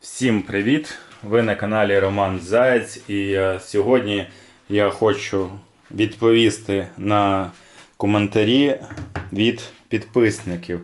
Всім привіт! Ви на каналі Роман Заєць і е, сьогодні я хочу відповісти на коментарі від підписників.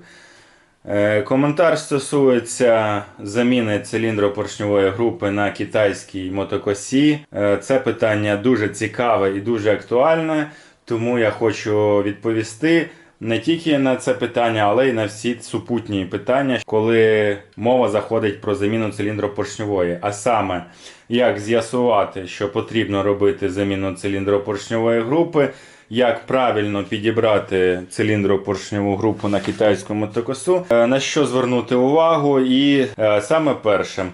Е, Коментар стосується заміни циліндропоршньової групи на китайській мотокосі. Е, Це питання дуже цікаве і дуже актуальне, тому я хочу відповісти не тільки на це питання, але й на всі супутні питання, коли мова заходить про заміну циліндропоршньової. А саме, як з'ясувати, що потрібно робити заміну циліндропоршньової групи, як правильно підібрати циліндропоршньову групу на китайську мотокосу, е, на що звернути увагу, і е, саме перше.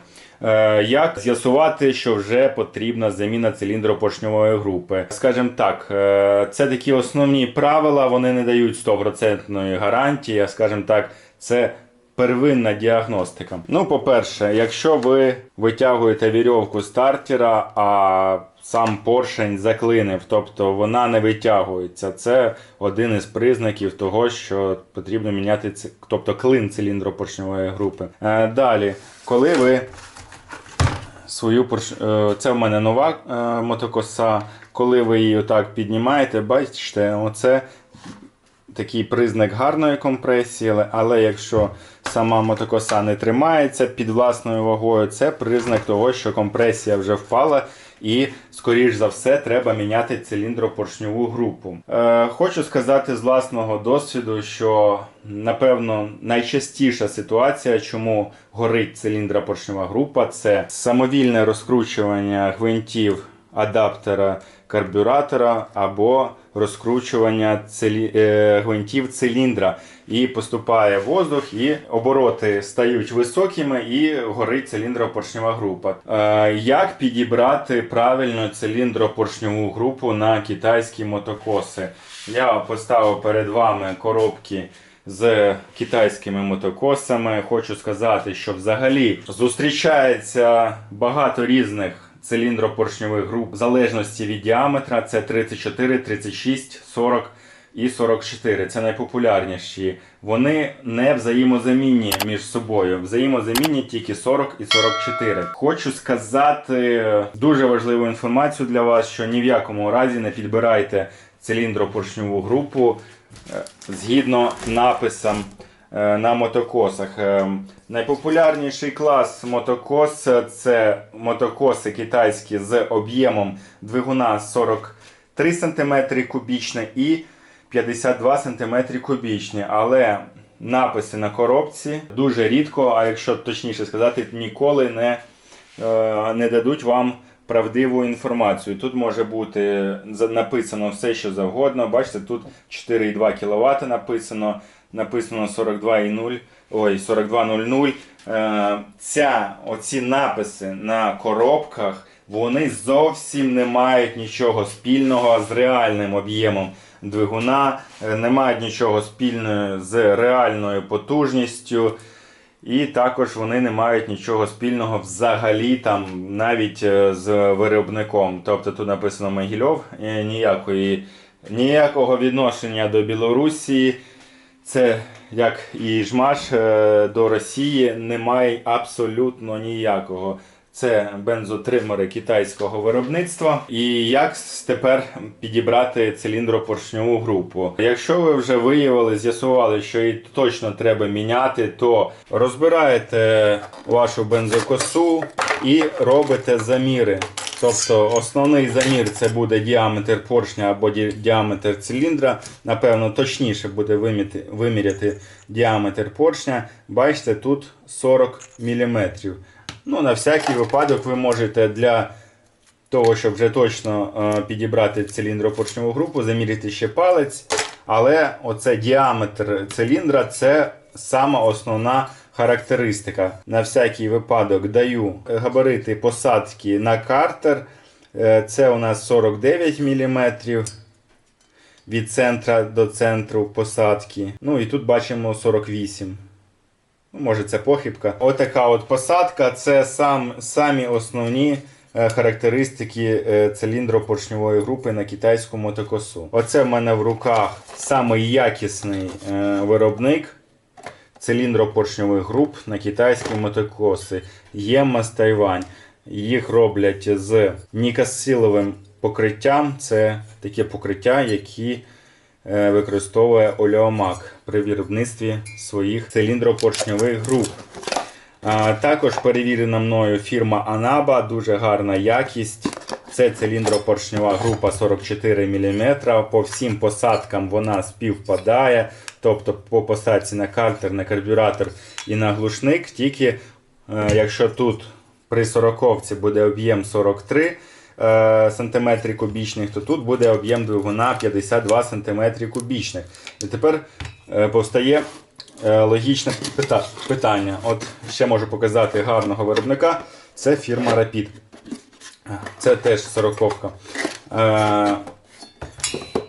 Е, Як з'ясувати, що вже потрібна заміна циліндропоршньової групи? Скажімо так, е, це такі основні правила, вони не дають 100% гарантії, скажімо так, це первинна діагностика. Ну, по-перше, якщо ви витягуєте вірьовку стартера, а сам поршень заклинив, тобто вона не витягується, це один із признаків того, що потрібно міняти тобто клин циліндропоршньової групи. Е, Далі, коли ви свою порш... е, Це в мене нова е, мотокоса. Коли ви її отак піднімаєте, бачите, оце такий признак гарної компресії, але- але якщо сама мотокоса не тримається під власною вагою, це признак того, що компресія вже впала. І, скоріш за все, треба міняти циліндропоршньову групу. Е, хочу сказати з власного досвіду, що напевно найчастіша ситуація, чому горить циліндропоршньова група, це самовільне розкручування гвинтів адаптера карбюратора або розкручування цилі... е, гвинтів циліндра. І поступає воздух, і обороти стають високими, і горить циліндропоршнева група. Е, як підібрати правильно циліндропоршневу групу на китайські мотокоси? Я поставив перед вами коробки з китайськими мотокосами. Хочу сказати, що взагалі зустрічається багато різних циліндропоршньових груп в залежності від діаметра. Це 34, 36, 40 і 44. Це найпопулярніші. Вони не взаємозамінні між собою. Взаємозамінні тільки 40 і 44. Хочу сказати дуже важливу інформацію для вас, що ні в якому разі не підбирайте циліндропоршньову групу е, згідно написам на мотокосах. Е, Найпопулярніший клас мотокос е, це мотокоси китайські з об'ємом двигуна 43 см кубічне і 52 см кубічні. Але написи на коробці дуже рідко, а якщо точніше сказати, ніколи не, е, не дадуть вам правдиву інформацію. Тут може бути написано все, що завгодно. Бачите, тут 4,2 кВт написано, написано 42,0, ой, 42,00. Е, Ця, оці написи на коробках, вони зовсім не мають нічого спільного з реальним об'ємом двигуна, е, не мають нічого спільного з реальною потужністю. І також вони не мають нічого спільного взагалі там навіть е, з виробником. Тобто тут написано Могильов, ніякої, ніякого відношення до Білорусі. Це як і жмаш е, до Росії немає абсолютно ніякого. Це бензотримери китайського виробництва. І як тепер підібрати циліндропоршньову групу? Якщо ви вже виявили, з'ясували, що її точно треба міняти, то розбираєте вашу бензокосу і робите заміри. Тобто основний замір це буде діаметр поршня або ді- діаметр циліндра. Напевно, точніше буде виміти, виміряти діаметр поршня. Бачите, тут 40 мм. Ну, на всякий випадок ви можете для того, щоб вже точно е, підібрати циліндропоршневу групу, заміряти ще палець. Але оце діаметр циліндра це сама основна характеристика. На всякий випадок даю габарити посадки на картер. Е, Це у нас 49 мм від центра до центру посадки. Ну і тут бачимо 48 Ну, Може це похибка. Отака от посадка це сам, самі основні е, характеристики е, циліндропоршньової групи на китайську мотокосу. Оце в мене в руках самий якісний виробник. Циліндропоршньових груп на китайські мотокоси. ЄМАС Тайвань. Їх роблять з нікасиловим покриттям. Це таке покриття, які е, використовує Олеомак при виробництві своїх циліндропоршньових груп. Також перевірена мною фірма Анаба, дуже гарна якість. Це циліндропоршнева група 44 мм. По всім посадкам вона співпадає. Тобто по посадці на картер, на карбюратор і на глушник. Тільки е, якщо тут при 40 буде об'єм 43 е, см кубічних, то тут буде об'єм двигуна 52 см кубічних. І тепер е, повстає е, логічне пита- питання. От ще можу показати гарного виробника. Це фірма Rapid. Це теж сороковка. Е,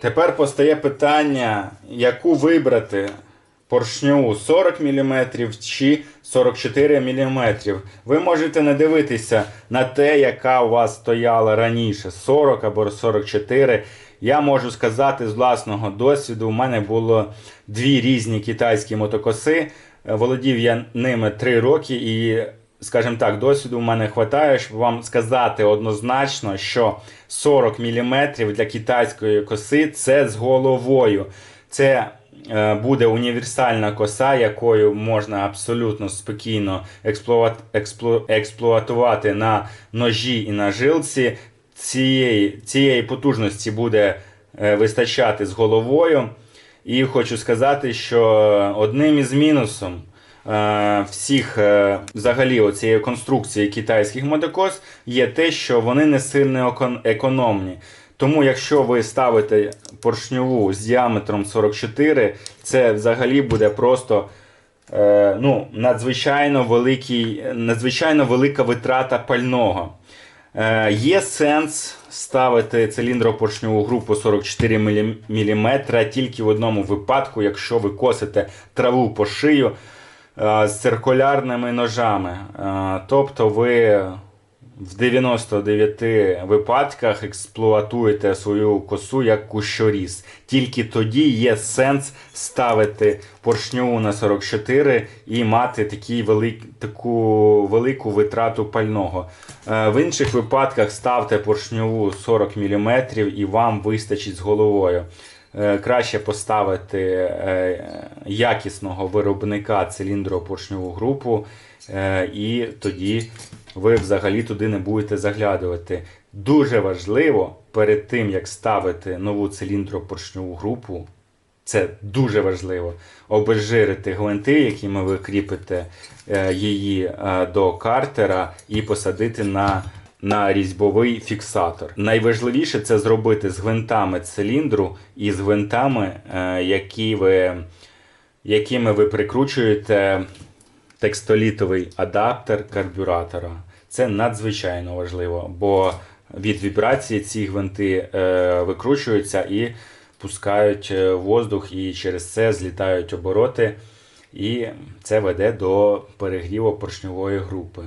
тепер постає питання, яку вибрати поршню 40 мм чи 44 мм. Ви можете не дивитися на те, яка у вас стояла раніше 40 або 44. Я можу сказати з власного досвіду, у мене було дві різні китайські мотокоси. Володів я ними 3 роки і скажімо так, досвіду в мене вистачає, щоб вам сказати однозначно, що 40 мм для китайської коси це з головою. Це е, буде універсальна коса, якою можна абсолютно спокійно експлуат, експлу, експлуатувати на ножі і на жилці. Цієї, цієї потужності буде е, вистачати з головою. І хочу сказати, що одним із мінусом всіх е, взагалі оцієї конструкції китайських мотокос є те, що вони не сильно економні. Тому, якщо ви ставите поршньову з діаметром 44, це взагалі буде просто е, ну, надзвичайно, великий, надзвичайно велика витрата пального. Е, є сенс ставити циліндропоршньову групу 44 мм тільки в одному випадку, якщо ви косите траву по шию е, з циркулярними ножами. Е, тобто ви в 99 випадках експлуатуєте свою косу як кущоріз. Тільки тоді є сенс ставити поршньову на 44 і мати такий велик, таку велику витрату пального. Е, В інших випадках ставте поршньову 40 мм і вам вистачить з головою. Е, Краще поставити е, якісного виробника циліндропоршньову групу, е, і тоді ви взагалі туди не будете заглядувати. Дуже важливо перед тим, як ставити нову циліндропоршньову групу, це дуже важливо. Обезжирити гвинти, якими ви кріпите її до картера, і посадити на, на різьбовий фіксатор. Найважливіше це зробити з гвинтами циліндру і з гвинтами, е, які ви, якими ви прикручуєте текстолітовий адаптер карбюратора. Це надзвичайно важливо, бо від вібрації ці гвинти е, викручуються і пускають е, воздух, і через це злітають обороти, і це веде до перегріву поршньової групи.